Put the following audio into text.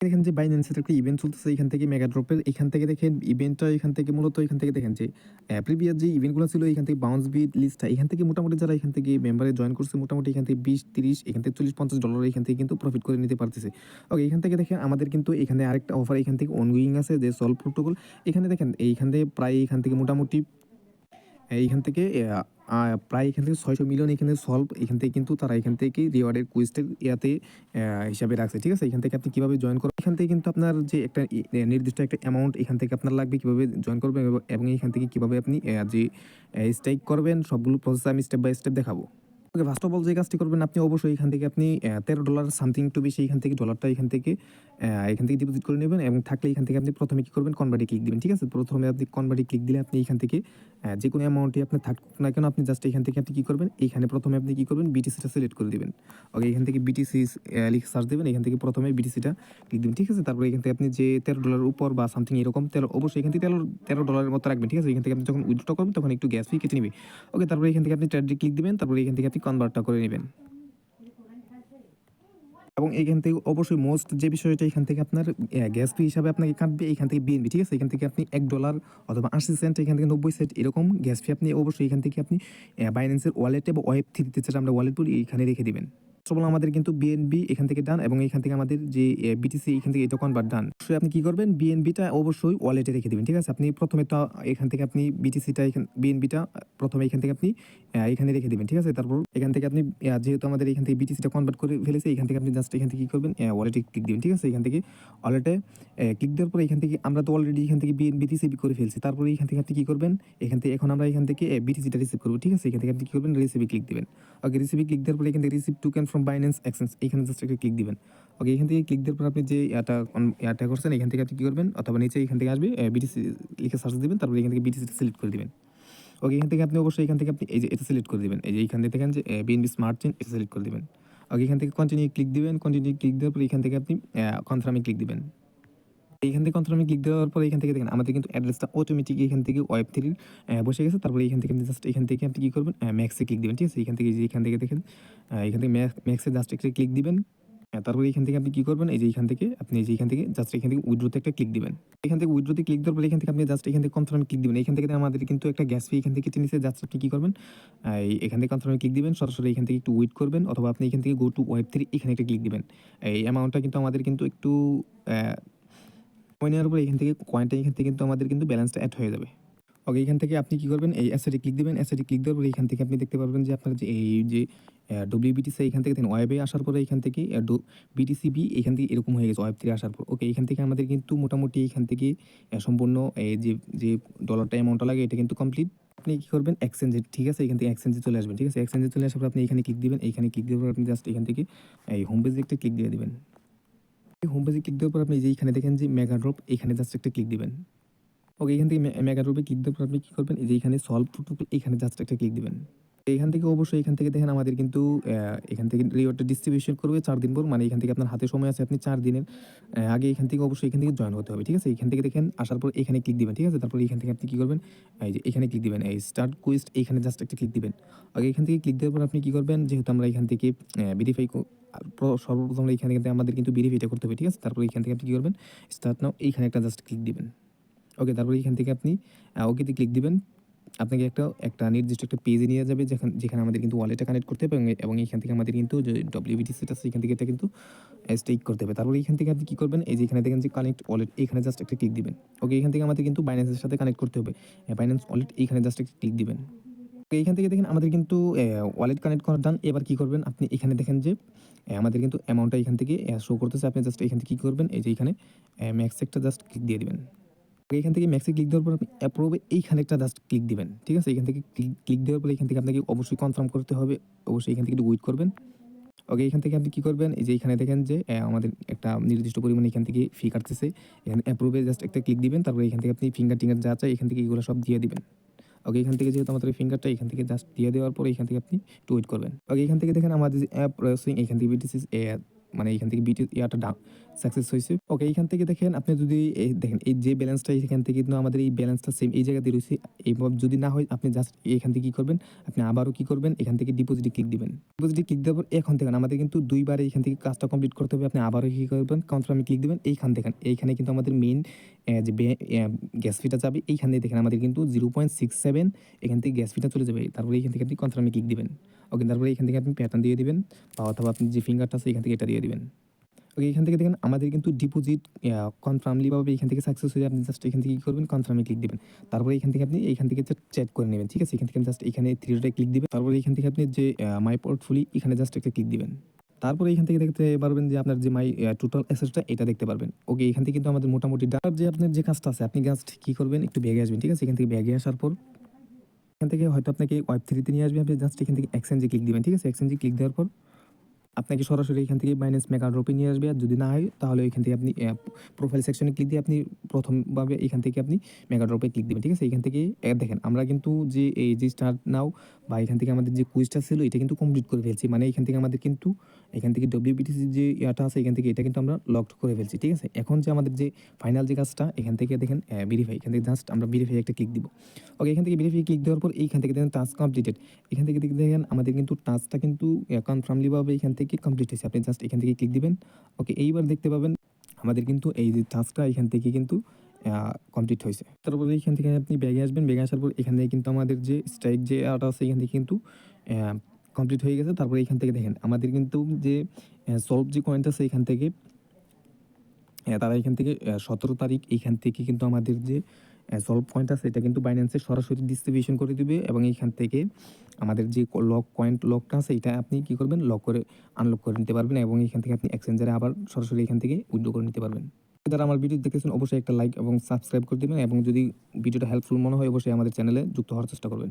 দেখেন যে বাইন্যান্সের একটা ইভেন্ট চলতেছে এখান থেকে মেগা ড্রপের এখান থেকে দেখেন ইভেন্টটা এখান থেকে মূলত এখান থেকে দেখেন যে প্রিভিয়াস যে ইভেন্টগুলো ছিল এখান থেকে বাউন্স বিট লিস্টটা এখান থেকে মোটামুটি যারা এখান থেকে মেম্বারে জয়েন করছে মোটামুটি এখান থেকে বিশ তিরিশ এখান থেকে চল্লিশ পঞ্চাশ ডলার এখান থেকে কিন্তু প্রফিট করে নিতে পারতেছে ওকে এখান থেকে দেখেন আমাদের কিন্তু এখানে আরেকটা অফার এখান থেকে অনগোয়িং আছে যে সলভ প্রোটোকল এখানে দেখেন এইখান থেকে প্রায় এখান থেকে মোটামুটি এইখান থেকে প্রায় এখান থেকে ছয়শো মিলিয়ন এখানে সলভ এখান থেকে কিন্তু তারা এখান থেকে রিওয়ার্ডের কুইজটের ইয়াতে হিসাবে রাখছে, ঠিক আছে? এখান থেকে আপনি কীভাবে জয়েন করবেন? এখান থেকে কিন্তু আপনার যে একটা নির্দিষ্ট একটা অ্যামাউন্ট এখান থেকে আপনার লাগবে কীভাবে জয়েন করবেন এবং এখান থেকে কীভাবে আপনি যে স্ট্রাইক করবেন, সবগুলো প্রসেস আমি স্টেপ বাই স্টেপ দেখাবো। ওকে ফার্স্ট অফ অল যে কাজটি করবেন আপনি অবশ্যই এখান থেকে আপনি তেরো ডলার সামথিং টু বেশি এখান থেকে ডলারটা এখান থেকে এখান থেকে ডিপোজিট করে নেবেন এবং থাকলে এখান থেকে আপনি প্রথমে কী করবেন কনভার্টে ক্লিক দিবেন ঠিক আছে প্রথমে আপনি কনভার্টে ক্লিক দিলে আপনি এখান থেকে যে কোনো অ্যামাউন্টই আপনার থাকুক না কেন আপনি জাস্ট এখান থেকে আপনি কী করবেন এইখানে প্রথমে আপনি কী করবেন বিটিসিটা সিলেক্ট করে দিবেন ওকে এখান থেকে বিটিসি লিখে সার্চ দেবেন এখান থেকে প্রথমে বিটিসিটা ক্লিক দিবেন ঠিক আছে তারপরে এখান থেকে আপনি যে তেরো ডলার উপর বা সামথিং এরকম তেরো অবশ্যই এখান থেকে তেরো তেরো ডলারের মতো রাখবেন ঠিক আছে এখান থেকে আপনি যখন উইথড্র করবেন তখন একটু গ্যাস ফি কেটে নেবে ওকে তারপরে এখান থেকে আপনি ট্রেডে ক্লিক দিবেন তারপরে এখান থেকে আপনি কনভার্টটা করে নেবেন। এবং এখান থেকে অবশ্যই মোস্ট যে বিষয়টা এখান থেকে আপনার গ্যাস ফি হিসাবে আপনাকে কাটবে, এখান থেকে বিএনবি ঠিক আছে? এখান থেকে আপনি এক ডলার অথবা আশি সেন্ট এখান থেকে নব্বই সেন্ট এরকম গ্যাস ফি আপনি অবশ্যই এখান থেকে আপনি বাইন্যান্সের ওয়ালেটে বা ওয়েব থ্রিতে যেটা আমরা ওয়ালেট বলি এখানে রেখে দিবেন। সবল আমাদের কিন্তু বিএনবি এখান থেকে ডান এবং এখান থেকে আমাদের যে বিটিসি এখান থেকে এটা কনভার্ট ডান অবশ্যই আপনি কি করবেন বিএনবিটা অবশ্যই ওয়ালেটে রেখে দিবেন ঠিক আছে আপনি প্রথমে তো এখান থেকে আপনি বিটিসিটা এখান বিএনবিটা প্রথমে এখান থেকে আপনি এখানে রেখে দিবেন ঠিক আছে তারপর এখান থেকে আপনি যেহেতু আমাদের এখান থেকে বিটিসিটা কনভার্ট করে ফেলেছে এখান থেকে আপনি জাস্ট এখান থেকে কি করবেন ওয়ালেটে ক্লিক দিবেন ঠিক আছে এখান থেকে ওয়ালেটে ক্লিক দেওয়ার পরে এখান থেকে আমরা তো অলরেডি এখান থেকে বিটিসি করে ফেলছি তারপরে এখান থেকে আপনি কি করবেন এখান থেকে এখন আমরা এখান থেকে বিটিসিটা রিসিভ করব ঠিক আছে এখান থেকে আপনি কি করবেন রিসিভে ক্লিক দেবেন ওকে রিসিভে ক্লিক দেওয়ার পরে এখান থেকে receive token from Binance exchange এখানে জাস্ট একটা ক্লিক দিবেন। ওকে এখান থেকে ক্লিক দেওয়ার পর আপনি যে এটা এটা করছেন, এখান থেকে আপনি কী করবেন? অথবা নিচে এখান থেকে আসবে বিটিসি লিখে সার্চ দেবেন, তারপরে এখান থেকে বিটিসিটা সিলেক্ট করে দেবেন। ওকে এখান থেকে আপনি অবশ্যই এখান থেকে আপনি এই যে এটা সিলেক্ট করে দেবেন। এই যে এখান থেকে দেখেন যে বিএনবি স্মার্ট চেন এটা সিলেক্ট করে দেবেন। ওকে এখান থেকে কন্টিনিউ ক্লিক দিবেন কন্টিনিউ ক্লিক দেওয়ার পর এখান থেকে আপনি কনফার্মে ক্লিক দিবেন। এইখান থেকে কনফার্মে ক্লিক দেওয়ার পর এখান থেকে দেখেন আমাদের কিন্তু অ্যাড্রেসটা অটোমেটিক এখান থেকে ওয়েব থ্রির বসে গেছে তারপরে এখান থেকে জাস্ট এখান থেকে আপনি কী করবেন ম্যাক্সে ক্লিক দেবেন ঠিক আছে এখান থেকে যে এখান থেকে দেখেন এখান থেকে ম্যাক্সে জাস্ট একটা ক্লিক দিবেন হ্যাঁ, তারপরে এখান থেকে আপনি কী করবেন এই যে এখান থেকে আপনি যে এখান থেকে জাস্ট এখান থেকে উইড্রোতে একটা ক্লিক দিবেন এখান থেকে উইড্রোতে ক্লিক দেওয়ার পরে এখান থেকে আপনি জাস্ট এখান থেকে কনফার্মে ক্লিক দিবেন এখান থেকে আমাদের কিন্তু একটা গ্যাস ফি এখান থেকে কেটে নিচ্ছে জাস্ট আপনি কি করবেন এখান থেকে কনফার্মে ক্লিক দিবেন সরাসরি এখান থেকে একটু ওয়েট করবেন অথবা আপনি এখান থেকে গো টু ওয়েব থ্রি এখানে একটা ক্লিক দিবেন এই অ্যামাউন্টটা কিন্তু আমাদের কিন্তু একটু কয়েন নেওয়ার পরে এখান থেকে কয়েনটা এখান থেকে কিন্তু আমাদের কিন্তু ব্যালেন্সটা অ্যাড হয়ে যাবে। ওকে এখান থেকে আপনি কি করবেন? এই অ্যাসেটে ক্লিক দেবেন। অ্যাসেটে ক্লিক দেওয়ার পরে এখান থেকে আপনি দেখতে পারবেন যে আপনার যে এই যে ডব্লিউবিটিসি এখান থেকে দেখেন ওয়েবে আসার পরে এখান থেকে বিটিসিবি এখান থেকে এরকম হয়ে গেছে ওয়েব থ্রি আসার পর। ওকে এখান থেকে আমাদের কিন্তু মোটামুটি এখান থেকে সম্পূর্ণ যে যে ডলারটা অ্যামাউন্টটা লাগে, এটা কিন্তু কমপ্লিট আপনি কি করবেন? এক্সচেঞ্জে ঠিক আছে? এখান থেকে এক্সচেঞ্জে চলে আসবেন, ঠিক আছে? এক্সচেঞ্জে চলে আসার পর আপনি এখানে ক্লিক দিবেন। এখানে ক্লিক দেওয়ার পর আপনি জাস্ট এখান থেকে, এই হোম পেজে একটা ক্লিক দিয়ে দিবেন। হোম পেজে ক্লিক দেওয়ার পর আপনি যে এখানে দেখেন যে মেগা ড্রপ এখানে জাস্ট একটা ক্লিক দিবেন। ওকে এখান থেকে মেগা ড্রপে ক্লিক দেওয়ার পর আপনি কী করবেন? এই যে এখানে সলভ টু এখানে জাস্ট একটা ক্লিক দিবেন। এখান থেকে অবশ্যই এখান থেকে দেখেন আমাদের কিন্তু এখান থেকে রিওয়ার্ডটা ডিস্ট্রিবিউশন করবে চার দিন পর মানে এখান থেকে আপনার হাতে সময় আছে আপনি চার দিনের আগে এখান থেকে অবশ্যই এখান থেকে জয়েন হতে হবে ঠিক আছে এখান থেকে দেখেন আসার পর এখানে ক্লিক দিবেন ঠিক আছে তারপর এখান থেকে আপনি কী করবেন এই যে এখানে ক্লিক দিবেন এই স্টার্ট কুইস্ট এখানে জাস্ট একটা ক্লিক দিবেন আগে এখান থেকে ক্লিক দেওয়ার পর আপনি কী করবেন যেহেতু আমরা এখান থেকে ভেরিফাই সর্বপ্রথম এখানে কিন্তু আমাদের কিন্তু ভেরিফাইটা করতে হবে ঠিক আছে তারপর এখান থেকে আপনি কী করবেন স্টার্ট নাও এইখানে একটা জাস্ট ক্লিক দিবেন ওকে তারপরে এখান থেকে আপনি ওকেতে ক্লিক দিবেন আপনাকে একটা একটা নির্দিষ্ট একটা পেজে নিয়ে যাবে যেখানে যেখানে আমাদের কিন্তু ওয়ালেটটা কানেক্ট করতে হবে এবং- এখান থেকে আমাদের কিন্তু যে ডব্লিউবিটি সেট আছে, এখান থেকে এটা কিন্তু স্টেক করতে হবে। তারপরে এখান থেকে আপনি কী করবেন? এই যে এখানে দেখেন যে কানেক্ট ওয়ালেট এখানে জাস্ট একটা ক্লিক দিবেন। ওকে এখান থেকে আমাদের কিন্তু বাইন্যান্সের সাথে কানেক্ট করতে হবে। বাইন্যান্স ওয়ালেট এইখানে জাস্ট একটা ক্লিক দিবেন। এইখান থেকে দেখেন আমাদের কিন্তু ওয়ালেট কানেক্ট করার ডান এবার কি করবেন? আপনি এখানে দেখেন যে আমাদের কিন্তু অ্যামাউন্টটা এখান থেকে শো করতেছে। আপনি জাস্ট এখান থেকে কী করবেন? এই যে এখানে ম্যাক্স একটা জাস্ট ক্লিক দিয়ে দিবেন। এখান থেকে ম্যাক্সে ক্লিক দেওয়ার পর আপনি অ্যাপ্রুভে এইখানে একটা জাস্ট ক্লিক দিবেন ঠিক আছে এখান থেকে ক্লিক ক্লিক দেওয়ার পর এখান থেকে আপনাকে অবশ্যই কনফার্ম করতে হবে অবশ্যই এখান থেকে একটু ওয়েট করবেন ওকে এখান থেকে আপনি কী করবেন এই যে এখানে দেখেন যে আমাদের একটা নির্দিষ্ট পরিমাণে এখান থেকে ফি কাটতেছে এখানে অ্যাপ্রুভে জাস্ট একটা ক্লিক দিবেন তারপরে এখান থেকে আপনি ফিঙ্গার টিঙ্গার যা চাই এখান থেকে এগুলো সব দিয়ে দিবেন ওকে এখান থেকে যেহেতু আমাদের ফিঙ্গারটা এখান থেকে জাস্ট দিয়ে দেওয়ার পরে এখান থেকে আপনি ওয়েট করবেন ওকে এখান থেকে দেখেন আমাদের যে অ্যাপ প্রসেসিং এখান থেকে বিটিসি মানে এখান থেকে বিটি ইয়াটা ডাউন সাকসেস হয়েছে। ওকে এইখান থেকে দেখেন, আপনি যদি এই দেখেন, এই যে ব্যালেন্সটা এখান থেকে কিন্তু আমাদের এই ব্যালেন্সটা সেম এই জায়গাতে রয়েছে। এইভাবে যদি না হয়, আপনি জাস্ট এখান থেকে কী করবেন? আপনি আবারও কী করবেন? এখান থেকে ডিপোজিটে ক্লিক দিবেন। ডিপোজিটে ক্লিক দেওয়ার পর এখন থেকে আমাদের কিন্তু দুইবার এইখান থেকে কাজটা কমপ্লিট করতে হবে। আপনি আবারও কী করবেন? কনফার্মে ক্লিক দিবেন। এইখান দেখেন, এইখানে কিন্তু আমাদের মেইন যে গ্যাস ফিটা যাবে, এইখানে দেখেন আমাদের কিন্তু জিরো পয়েন্ট সিক্স সেভেন এখান থেকে গ্যাস ফিটা চলে যাবে। তারপরে এইখান থেকে আপনি কনফার্মে ক্লিক দিবেন। ওকে তারপরে এখান থেকে আপনি প্যাটার্ন দিয়ে দেবেন বা অথবা আপনি যে ফিঙ্গারটা আছে এখান থেকে এটা দিয়ে দিবেন ওকে এখান থেকে দেখেন আমাদের কিন্তু ডিপোজিট কনফার্মলিভাবে এখান থেকে সাকসেস হয়ে আপনি জাস্ট এখান থেকে কী করবেন কনফার্মে ক্লিক দিবেন তারপরে এখান থেকে আপনি এখান থেকে চেক করে নেবেন ঠিক আছে এখান থেকে জাস্ট এখানে থ্রিটায় ক্লিক দিবেন তারপরে এখান থেকে আপনি যে মাই পোর্টফোলি এখানে জাস্ট একটা ক্লিক দিবেন তারপরে এখান থেকে দেখতে পারবেন যে আপনার যে মাই টোটাল অ্যাসেসটা এটা দেখতে পারবেন ওকে এখান থেকে কিন্তু আমাদের মোটামুটি ডাটার যে আপনার যে কাজটা আছে আপনি জাস্ট কী করবেন একটু ব্যাগে আসবেন ঠিক আছে এখান থেকে ব্যাগে আসার পর এখান থেকে হয়তো আপনাকে ওয়েব থ্রিতে নিয়ে আসবে, আপনি জাস্ট এখান থেকে এক্সচেঞ্জে ক্লিক দিবেন, ঠিক আছে? এক্সচেঞ্জে ক্লিক দেওয়ার পর আপনাকে সরাসরি এখান থেকে বাইন্যান্স মেগা ড্রপে নিয়ে আসবে আর যদি না হয় তাহলে এখান থেকে আপনি প্রোফাইল সেকশনে ক্লিক দিয়ে আপনি প্রথমভাবে এখান থেকে আপনি মেগা ড্রপে ক্লিক দেবেন ঠিক আছে এখান থেকে দেখেন আমরা কিন্তু যে এই যে স্টার্ট নাও বা এখান থেকে আমাদের যে কুইজটা ছিল এটা কিন্তু কমপ্লিট করে ফেলছি মানে এখান থেকে আমাদের কিন্তু এখান থেকে ডব্লিউবিটিসি যে ইয়াটা আছে এখান থেকে এটা কিন্তু আমরা লকড করে ফেলছি ঠিক আছে এখন যে আমাদের যে ফাইনাল যে কাজটা এখান থেকে দেখেন ভেরিফাই এখান থেকে জাস্ট আমরা ভেরিফাই একটা ক্লিক দিব ওকে এখান থেকে ভেরিফাই ক্লিক দেওয়ার পর এইখান থেকে দেখেন টাস্ক কমপ্লিটেড এখান থেকে দেখেন আমাদের কিন্তু টাস্কটা কিন্তু কনফার্মলিভাবে এখান থেকে কমপ্লিট হয়েছে। আপনি জাস্ট এখান থেকে ক্লিক দিবেন। ওকে এইবার দেখতে পাবেন আমাদের কিন্তু এই যে টাস্কটা এখান থেকে কিন্তু কমপ্লিট হয়েছে। তারপরে এখান থেকে আপনি ব্যাগে আসবেন। ব্যাগে আসার পর এখান থেকে কিন্তু আমাদের যে স্ট্রাইক যে আর্ট আছে, এখান থেকে কিন্তু কমপ্লিট হয়ে গেছে। তারপরে এখান থেকে দেখেন, আমাদের কিন্তু যে সলভ যে কয়েন্ট আছে এখান থেকে তারা এখান থেকে সতেরো তারিখ এখান থেকে কিন্তু আমাদের যে সলভ পয়েন্ট আছে, এটা কিন্তু বাইন্যান্সে সরাসরি ডিস্ট্রিবিউশন করে দিবে এবং এইখান থেকে আমাদের যে লক পয়েন্ট লকটা আছে, এটা আপনি কী করবেন? লক করে আনলক করে নিতে পারবেন এবং এখান থেকে আপনি এক্সচেঞ্জারে আবার সরাসরি এখান থেকে উইড্রো করে নিতে পারবেন। যারা আমার ভিডিও দেখেছেন, অবশ্যই একটা লাইক এবং সাবস্ক্রাইব করে দেবেন এবং যদি ভিডিওটা হেল্পফুল মনে হয়, অবশ্যই আমাদের চ্যানেলে যুক্ত হওয়ার চেষ্টা করবেন।